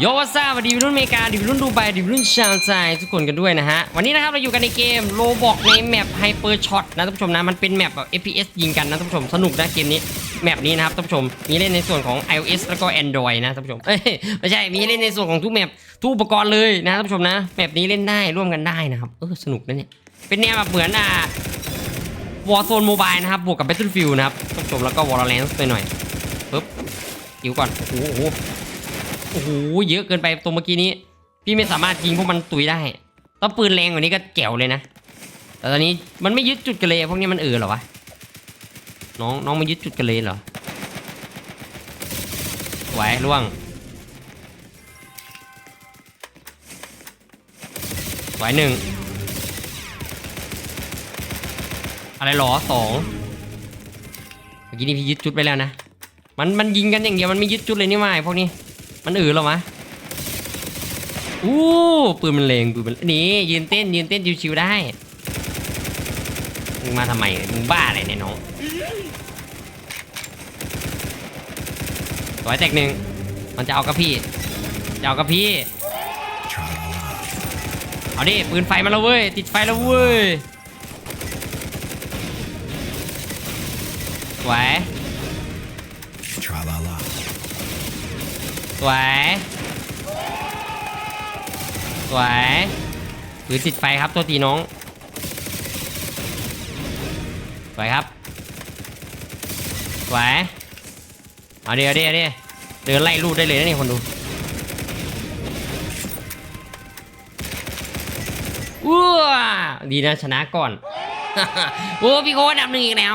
โยวัสซาสวัสดีวัยรุ่นอเมริกาดิวัยรุ่นดูไบดิวัยรุ่นชาวไซทุกคนกันด้วยนะฮะ วันนี้นะครับเราอยู่กันในเกมโลบอกในแมปไฮเปอร์ช็อตนะท่านผู้ชมนะ มันเป็นแมปแบบ FPS ยิงกันนะท่านผู้ชมสนุกนะเกมนี้แมปนี้นะครับท่านผู้ชมมีเล่นในส่วนของ iOS แล้วก็ Android นะท่านผู้ชมเอ้ยไม่ใช่มีเล่นในส่วนของทุกแมปทุกอุปกรณ์เลยนะท่านผู้ชมนะแมปนี้เล่นได้ร่วมกันได้นะครับเออสนุกนะเนี่ยเป็นแนวแบบเหมือนอ่า Warzone Mobile นะครับบวกกับ Battlefield นะครับท่านผู้ชมแล้วก็ Valorant ไปหน่อยปึ๊บหิวก่อนโอ้โห อ้โหเยอะเกินไปตรงเมื่อกี้นี้ พี่ไม่สามารถยิงพวกมันตุยได้ต้องปืนแรงกว่านี้ก็แจ๋วเลยนะ แต่ตอนนี้มันไม่ยึดจุดกันเลยพวกนี้มันเออเหรอวะน้องน้องมันยึดจุดกันเลยเหรอไหวล่วงไหวหนึ่งอะไรหรอสองเมื่อกี้นี่พี่ยึดจุดไปแล้วนะ มันมันยิงกันอย่างเดียวมันไม่ยึดจุดเลยนี่หว่าพวกนี้ มันเออเหรอวะอู้ปืนมันเลงปืนมันนี่ยืนเต้นยืนเต้นชิวๆได้มึงมาทำไมมึงบ้าอะไรเนี่ยน้องสวยแตกหนึ่งมันจะเอากับพี่จะเอากับพี่เอาดิปืนไฟมาแล้วเว้ยติดไฟแล้วเว้ยสวย สวยสวยปืนติดไฟครับตัวตีน้องสวยครับสวยเอาเดี๋ยวเดี๋ยวเดี๋ยวเดินไล่ลูดได้เลยนะนี่คนดูอ้วดีนะชนะก่อน โอ้พี่โค้ดอันดับหนึ่งอีกแล้ว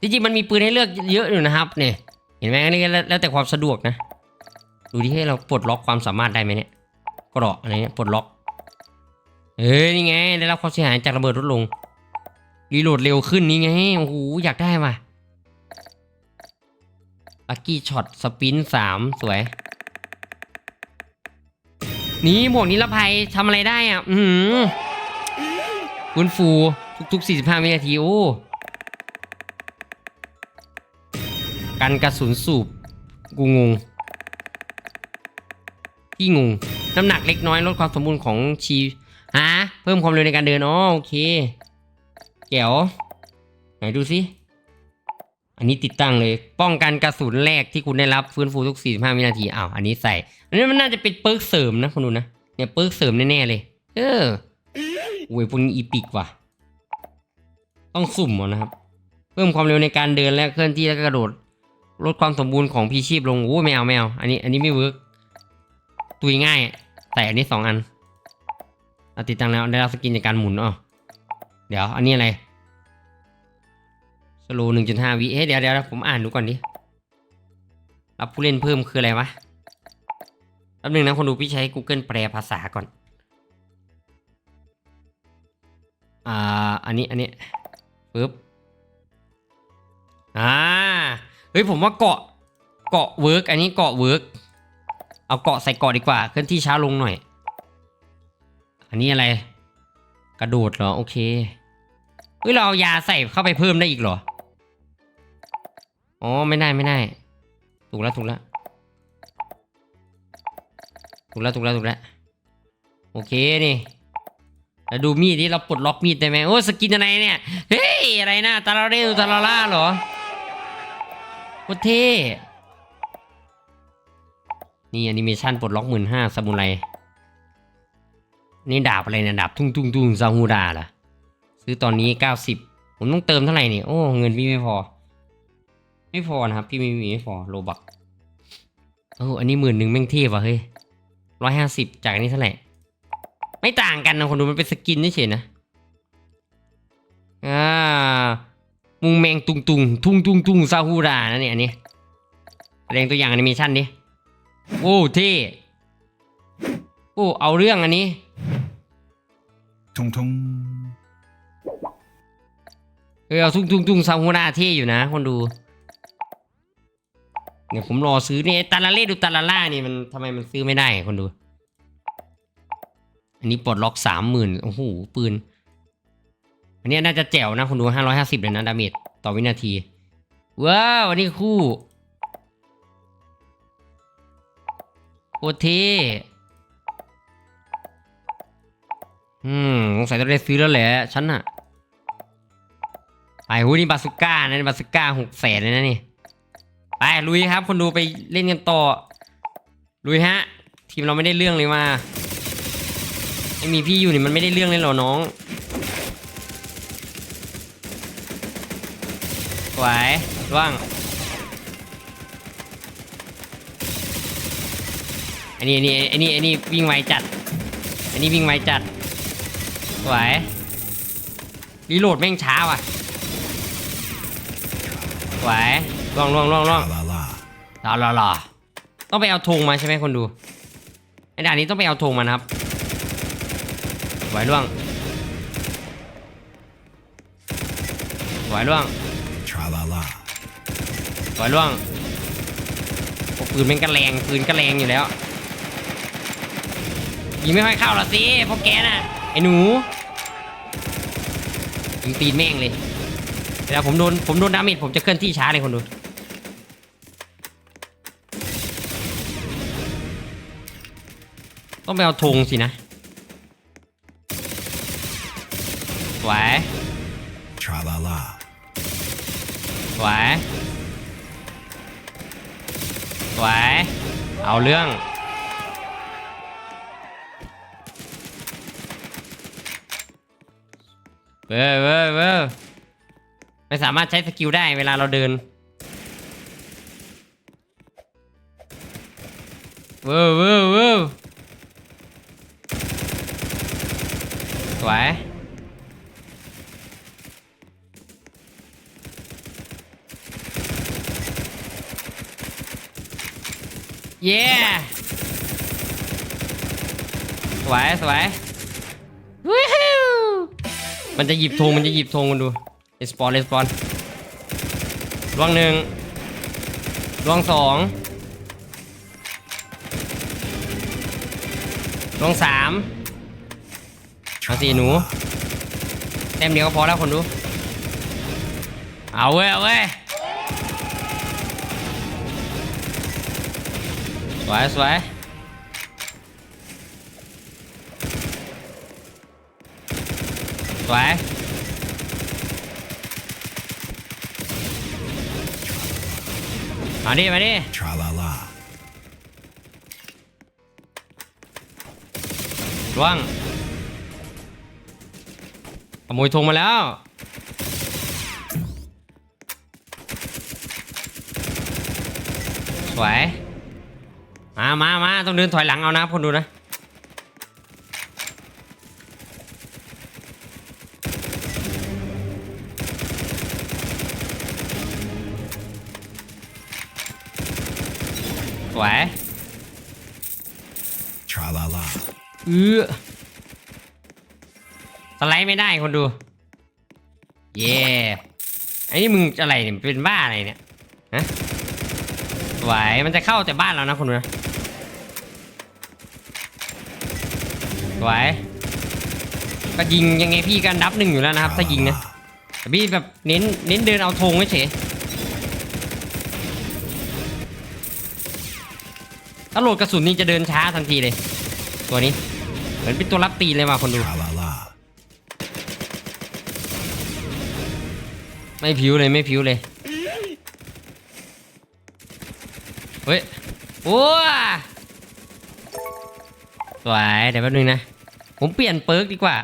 จริงๆมันมีปืนให้เลือกเยอะอยู่นะครับเนี่ยเห็นไหมอันนี้ก็แล้วแล้วแต่ความสะดวกนะ ดูที่ให้เราปลดล็อกความสามารถได้ไหมเนี่ยเกราะอะไรเนี่ยปลดล็อกเอ้ยนี่ไงได้รับความเสียหายจากระเบิดลดลงรีโหลดเร็วขึ้นนี่ไงโอ้โหอยากได้ว่ะลักกี้ช็อตสปินสามสวย นี่หมวกนิรภัยทำอะไรได้อะ อือหือฟื้นฟูทุกๆ45วินาที โอ้ กันกระสุนสูบกูงงพี่งงน้ำหนักเล็กน้อยลดความสมบูรณ์ของชีฮะเพิ่มความเร็วในการเดินอ๋อโอเคแก้วไหนดูสิอันนี้ติดตั้งเลย ป้องกันกระสุนแรกที่คุณได้รับฟื้นฟูทุก 45 วินาทีอ้าวอันนี้ใส่ อันนี้มันน่าจะเป็นเปิร์กเสริมนะคุณดูนะเนี่ยเปิร์กเสริมแน่ๆเลย เออโอ้ยพวกนี้อีปิกว่ะ ต้องสุ่มเอานะครับ เพิ่มความเร็วในการเดินและเคลื่อนที่และกระโดด ลดความสมบูรณ์ของพีชีพลงโอ้ไม่เอาไม่เอาอันนี้ อันนี้ไม่เวิร์กตุยง่าย แต่อันนี้สองอันเอาติดตั้งแล้วได้รับสกินจากการหมุนอ๋อเดี๋ยว อันนี้อะไรสโลหนึ่งจุดห้าวิเฮ้ยเดี๋ยวเดี๋ยวผมอ่านดูก่อนดิรับผู้เล่นเพิ่มคืออะไรวะแป๊บนึงนะคนดูพี่ใช้ Google แปลภาษาก่อน อ่า อันนี้ อันนี้ปึ๊บ อ่า เฮ้ยผมว่าเกาะเกาะเวิร์กอันนี้เกาะเวิร์กเอาเกาะใส่เกาะดีกว่าเคลื่อนที่ช้าลงหน่อย อันนี้อะไร กระโดดเหรอโอเคเฮ้ยเราเอายาใส่เข้าไปเพิ่มได้อีกเหรออ๋อไม่ได้ไม่ได้ ถูกแล้วถูกแล้วถูกแล้วถูกแล้วถูกแล้วโอเคนี่แล้วดูมีดที่เราปลดล็อกมีดได้ไหมโอ้สกินอะไรเนี่ยเฮ้ยอะไรนะตาลาเรลตาลาล่าเหรอ ตรเท่นี่แอนิเมชันปลดล็อกหมื่นห้าซามูไร นี่ดาบอะไรเนี่ยดาบทุ่งทุ่งทุ่งซาฮูดาล่ะ ซื้อตอนนี้เก้าสิบผมต้องเติมเท่าไหร่เนี่ยโอ้ เงินพี่ไม่พอ ไม่พอนะครับ พี่ไม่มีไม่พอโลบักโอ้อันนี้หมื่นหนึ่งแม่งเท่ว่ะเฮ้ยร้อยห้าสิบจากอันนี้เท่าไหร่ ไม่ต่างกันนะคนดูมันเป็นสกินเฉยๆนะ อ่า มุงแมงตุงตุงทุ่งตุงตุงซาฮูรานะเนี่ยอันนี้แสดงตัวอย่างแอนิเมชันดิโอ้ที่โอ้เอาเรื่องอันนี้ Tung tung. เออเอาทุ่งทุ่งทุ่งซาฮูนาเท่อยู่นะ คนดูเนี่ยผมรอซื้อเนี่ยตาลาเล่ดูตาลาล่านี่มันทำไมมันซื้อไม่ได้คนดู อันนี้ปลดล็อกสามหมื่นโอ้โหปืน อันนี้น่าจะแจ๋วนะคนดูห้าร้อยห้าสิบเลยนะดาเมจต่อวินาที ว้าวอันนี้คู่โคตรเท่อืมสงสัยต้องได้ซื้อแล้วแหละฉันอะไปหูนี่บาสุก้านะบาสุก้าหกแสนเลยนะนี่ ไปลุยครับ คนดูไปเล่นกันต่อ ลุยฮะ ทีมเราไม่ได้เรื่องเลยมาไม่มีพี่อยู่นี่มันไม่ได้เรื่องเลยเหรอน้อง ไหวว่างอันนี้อันนี้อันนี้อันนี้วิ่งไวจัด อันนี้วิ่งไวจัดไหวรีโหลดแม่งช้าว่ะไหวล่วงล่วงล่วงล่วง Tra la la. รอรอรอต้องไปเอาธงมาใช่ไหมคนดูไอ้ด่านนี้ต้องไปเอาธงมานะครับไหวล่วงไหวล่วง ไหวล่วงโอ้ปืนมันก็แรงปืนก็แรงอยู่แล้วยิงไม่ค่อยเข้าหรอสิพวกแกน่ะไอ้หนูยิงตีนแม่งเลยเวลาผมโดนผมโดนดาเมจผมจะเคลื่อนที่ช้าเลยคนดูต้องไปเอาธงสินะไหว Tra la la. ไหวไหวเอาเรื่อง เว้ยเว้ยเว้ยไม่สามารถใช้สกิลได้เวลาเราเดิน เว้ยเว้ยเว้ยสวย เย้สวยสวยวู้ฮู้มันจะหยิบธงมันจะหยิบธงกันดูเรสปอนเรสปอนล่วงหนึ่งล่วงสองล่วงสามเอาสิหนูแต้มเดียวก็พอแล้วคนดูเอาเว้ยเอาเว้ย วยสวยสวยมาดิมาดิ Tra la la. ร่วงขโมยธงมาแล้วสวย มามามาต้องเดินถอยหลังเอานะคนดูนะสวย Tra la la. เออสไลด์ไม่ได้คนดู เย่ไอ้นี่มึงอะไรเนี่ยเป็นบ้าอะไรเนี่ยฮะไหวมันจะเข้าแต่บ้านเรานะคนดูนะ ไหวก็ยิงยังไงพี่ก็นับหนึ่งอยู่แล้วนะครับ Tra ถ้า la ยิงนะ la. แต่พี่แบบเน้นเน้นเดินเอาธงไว้เฉยถ้าโหลดกระสุนนี่จะเดินช้าทันทีเลย ตัวนี้ เหมือนเป็นตัวรับตีนเลยมาคนดู Tra la la. ไม่ผิวเลยไม่ผิวเลย เฮ้ย โอ้ สวยเดี๋ยวแป๊บนึงนะ ผมเปลี่ยนเปิร์กดีกว่า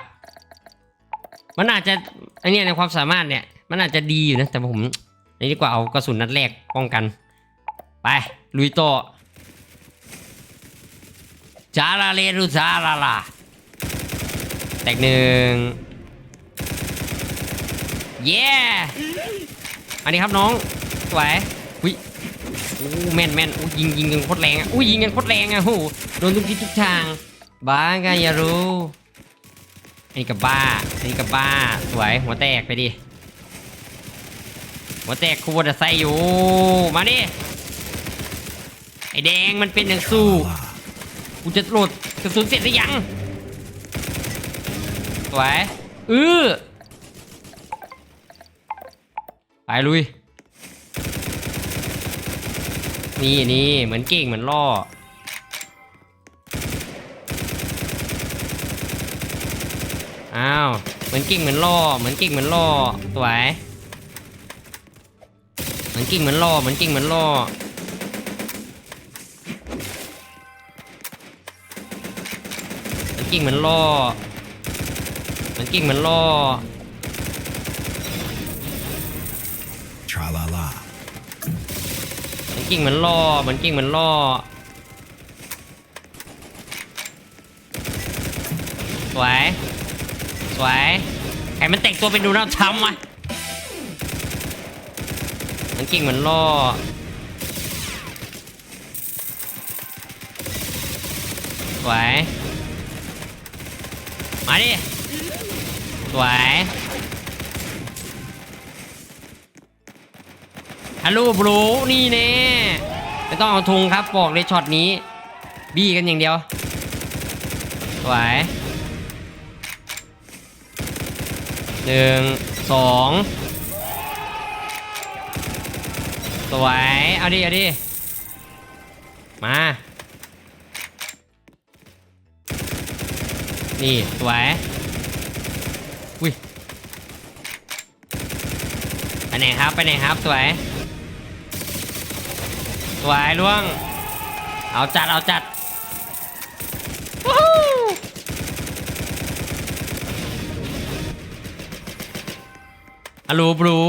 มันอาจจะไอเนี้ยในความสามารถเนี่ย มันอาจจะดีอยู่นะ แต่ผมนนี้ดีกว่าเอากระสุนนัดแรกป้องกัน ไป ลุยโตจาลาเลรุจาลาลาแตกหนึ่งเย้อันนี้ครับน้องสวย วิอู้แม่นแม่นโอ้ยิงยิงกันโคตรแรงอะโอ้ยิงกันโคตรแรงอะโหโดนทุกทิศทุกทาง บ้าไงอย่ารู้อันนี้กับบ้าอันนี้กับบ้าสวยหัวแตกไปดิหัวแตกคูบอดไซอยู่ มาดิไอแดงมันเป็นอย่างสู้กูจะโหลดกระสุนเสร็จหรือยังสวยเออไปลุย นี่นี่เหมือนเก่งเหมือนล่อ อ้าว เหมือนเก่งเหมือนล่อ เหมือนเก่งเหมือนล่อ สวย เหมือนเก่งเหมือนล่อ เหมือนเก่งเหมือนล่อมันกิ่งเหมือนล่อมันกิ่งเหมือนล่อ กิ่งเหมือนล่อเหมันกิ่งเหมือนล่อสวย สวยใครมันแต่งตัวเป็นดูนัลด์ทรัมป์วะมันกิ่งเหมือนล่อสวย มาดิ สวย ฮัลโหลบรูนี่เน่ไม่ต้องเอาทุงครับบอกเลยช็อตนี้ บี้กันอย่างเดียวสวยหนึ่งสองสวย เอาดิ เอาดิ มา นี่สวยอุ้ยไปไหนครับ ไปไหนครับสวย วยล่วง เอาจัด เอาจัดวู้ฮู้ฮัลโหลบลู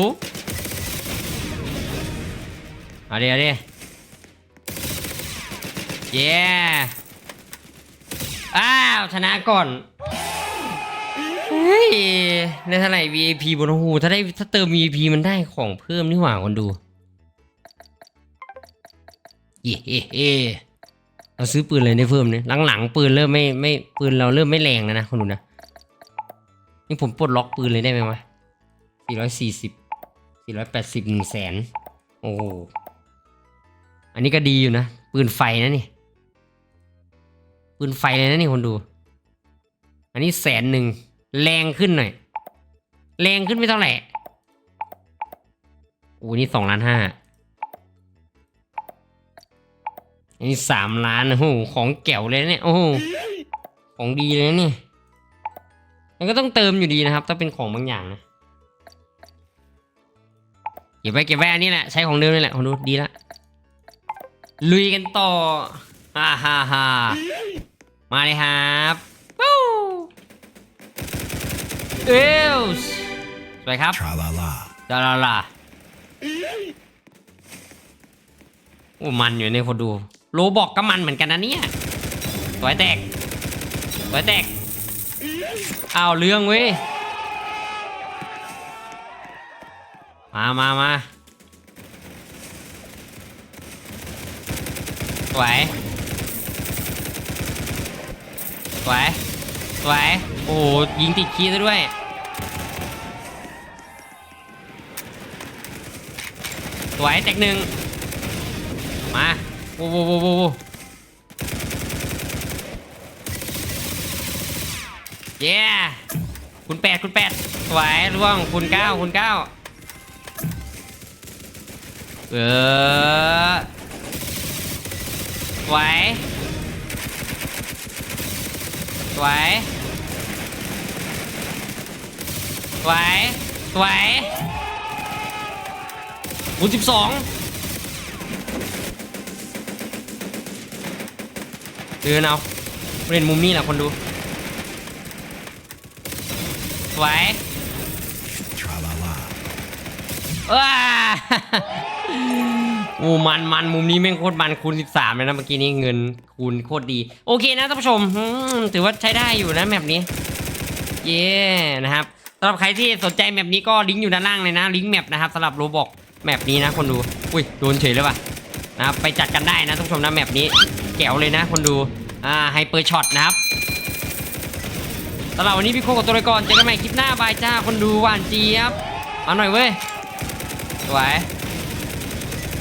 เอาดิเอาดิเย้อ้าว ชนะก่อนเฮ้ยในเท่าไหร่ VIP บนหูถ้าได้ถ้าเติม VIP มันได้ของเพิ่มนี่หว่าคนดู เย้เฮ้เราซื้อปืนเลยได้เพิ่มเนี่ยหลังๆปืนเริ่มไม่ไม่ปืนเราเริ่มไม่แรงแล้วนะคนดูนะนี่ผมปลดล็อกปืนเลยได้ไหมวะ440 480หนึ่งแสนโอ้อันนี้ก็ดีอยู่นะ ปืนไฟนะนี่ ปืนไฟเลยนะนี่คนดู อันนี้แสนหนึ่งแรงขึ้นหน่อย แรงขึ้นไม่เท่าไหร่โอ้นี่สองล้านห้า นนี้สามล้านนะโอ้โหของแก๋วเลยนะเนี่ยโอ้โหของดีเลยนะนี่มันก็ต้องเติมอยู่ดีนะครับ ถ้าเป็นของบางอย่างนะเก็บไว้เก็บไว้อันนี้แหละใช้ของเดิมนี่แหละของดูดีละลุยกันต่อฮ่าฮ่าฮ่ามาเลยครับวู้เอลส์สวยครับ Tra la la. ดาราลาโอ้มันอยู่ในคนดู โลบอกก็มันเหมือนกันนะเนี่ยสวยแตกสวยแตกเอาเรื่องเว้ยมามามาสวยสวยสวยโอ้ยิงติดคีซะด้วยสวยแตกหนึ่งมา โว้โว้โว้โว้โว้เย้คุณแปดคุณแปดสวยร่วงคุณเก้าคุณเก้าเออสวยสวยสวยสวยคูณสิบสอง เดินเอาเล่นมุมนี้แหละคนดูสวย Tra la la. ว้าโอ้มันมันมุมนี้แม่งโคตรมันคูณ 13 เลยนะเมื่อกี้นี้เงินคูณโคตรดี โอเคนะท่านผู้ชมอืมถือว่าใช้ได้อยู่นะแมปนี้ เย้นะครับสำหรับใครที่สนใจแมปนี้ก็ลิงก์อยู่ด้านล่างเลยนะลิงก์แมปนะครับสำหรับโรบอกแมปนี้นะคนดู อุ้ยโดนเฉยเลยว่ะนะครับไปจัดกันได้นะทุกผู้ชมนะแมปนี้ แก๋วเลยนะคนดู อ่าไฮเปอร์ช็อตนะครับสำหรับวันนี้พี่โคกับตัวไปก่อนเจอกันใหม่คลิปหน้าบายจ้าคนดูหวานเจี๊ยบมาหน่อยเว้ยสวย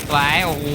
สวยโอ้โห